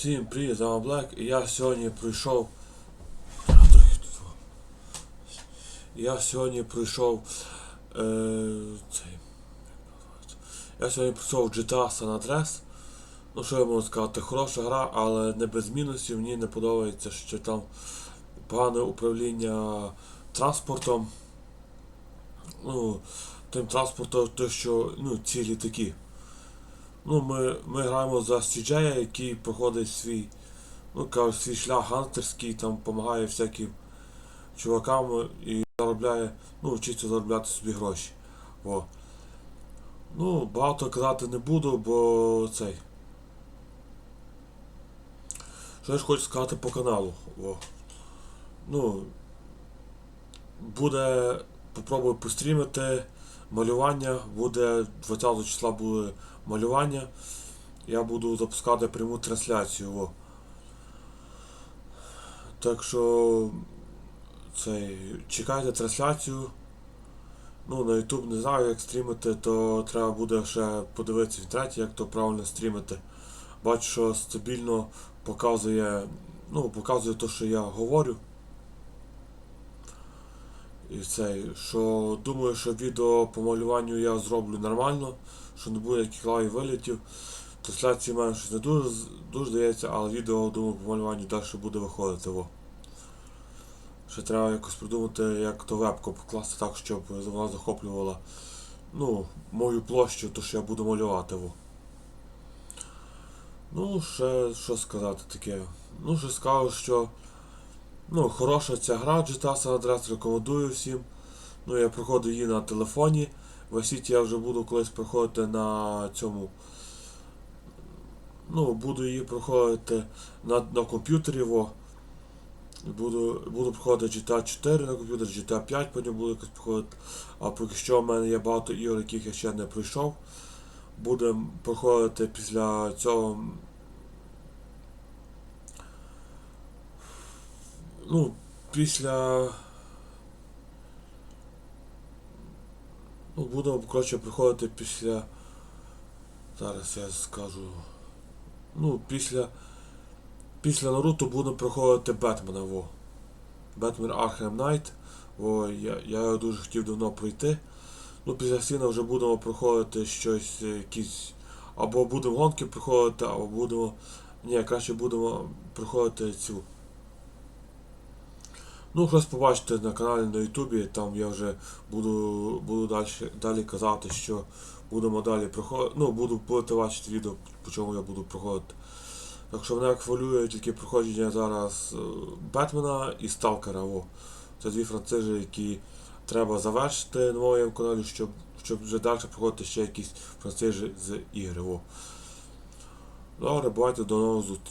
Всім привіт, з вами Блек. І я сьогодні прийшов. Я сьогодні прийшов. Е, цей. Я сьогодні прийшов в GTA San Andreas. Ну що я можу сказати, хороша гра, але не без мінусів. Мені не подобається, що там погане управління транспортом. Ну, тим транспортом, то що ну, ці літаки. Ну, ми, ми граємо за CJ, який проходить свій, ну, кажуть, свій шлях гантерський, там допомагає всяким чувакам і заробляє, ну, вчиться заробляти собі гроші. О. Ну, багато казати не буду, бо цей. Що ж хочу сказати по каналу. О. Ну, буде, попробую пострімити малювання, буде 20 числа буде малювання. Я буду запускати пряму трансляцію. О. Так що цей, чекайте трансляцію. Ну, на YouTube не знаю, як стрімити, то треба буде ще подивитися в інтернеті, як то правильно стрімити. Бачу, що стабільно показує, ну, показує те, що я говорю. І цей, що думаю, що відео по малюванню я зроблю нормально, що не буде яких лайв вилітів. Трансляції мене щось не дуже, дуже здається, але відео, думаю, по малюванню далі буде виходити. Во. Ще треба якось придумати, як то вебку покласти так, щоб вона захоплювала ну, мою площу, то що я буду малювати. Во. Ну, ще що сказати таке. Ну, ще скажу, що Ну, хороша ця гра GTA San Andreas, рекомендую всім. Ну, я проходив її на телефоні. В Сіті я вже буду колись проходити на цьому. Ну, буду її проходити на, на комп'ютері. Буду, буду проходити GTA 4 на комп'ютері, GTA 5 потім буду якось проходити. А поки що в мене є багато ігор, яких я ще не пройшов. Будемо проходити після цього. Ну, після. Ну, будемо, коротше, приходити після. Зараз я скажу. Ну, після. Після Наруто будемо проходити Бетмена, во. Бетмен Arkham Knight. О, я, я його дуже хотів давно пройти. Ну, після Сіна вже будемо проходити щось, е, якісь. Або будемо гонки проходити, або будемо. Ні, краще будемо проходити цю. Ну, щось побачите на каналі на Ютубі, там я вже буду буду далі, далі казати, що будемо далі проходити. Ну, буду будете бачити відео, по чому я буду проходити. Так що мене хвилює тільки проходження зараз е, Бетмена і Сталкера. О. Це дві францижі, які треба завершити на моєму каналі, щоб щоб вже далі проходити ще якісь францижі з ігри. О. Добре, бувайте до нових зустрічей.